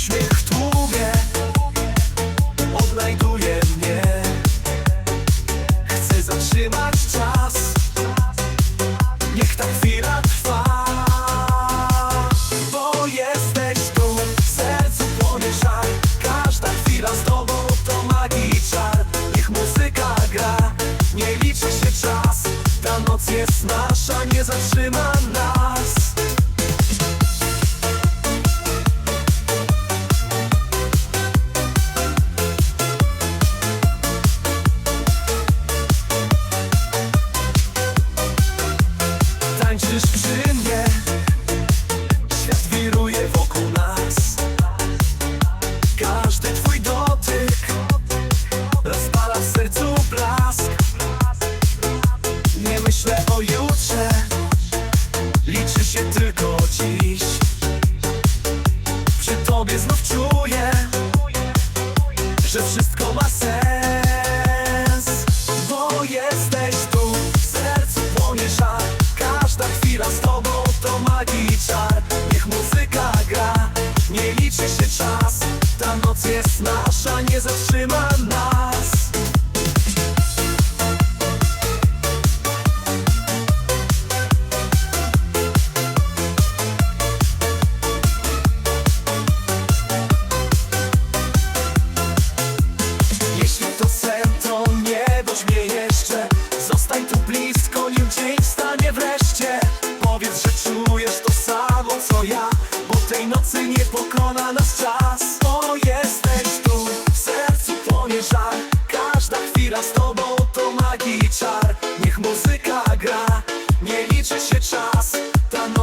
uśmiech w tłumie Odnajduje mnie. Chcę zatrzymać czas. Niech ta chwila trwa. Bo jesteś tu, w sercu żar. Każda chwila z tobą to magii czar. Niech muzyka gra, nie liczy się czas. Ta noc jest nasza, nie zatrzyma Myślę o jutrze. Liczy się tylko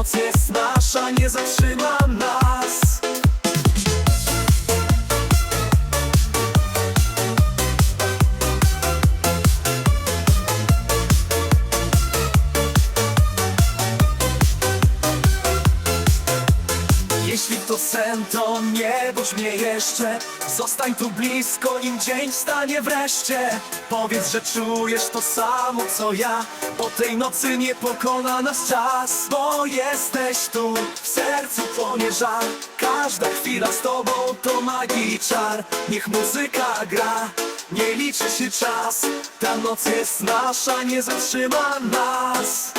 Noc jest nasza, nie zatrzyma Jeśli to sen, to nie bądź mnie jeszcze. Zostań tu blisko, nim dzień stanie wreszcie. Powiedz, że czujesz to samo co ja. Po tej nocy nie pokona nas czas Bo jesteś tu, w sercu płonie żar Każda chwila z tobą to magii i czar. Niech muzyka gra, nie liczy się czas. Ta noc jest nasza, nie zatrzyma nas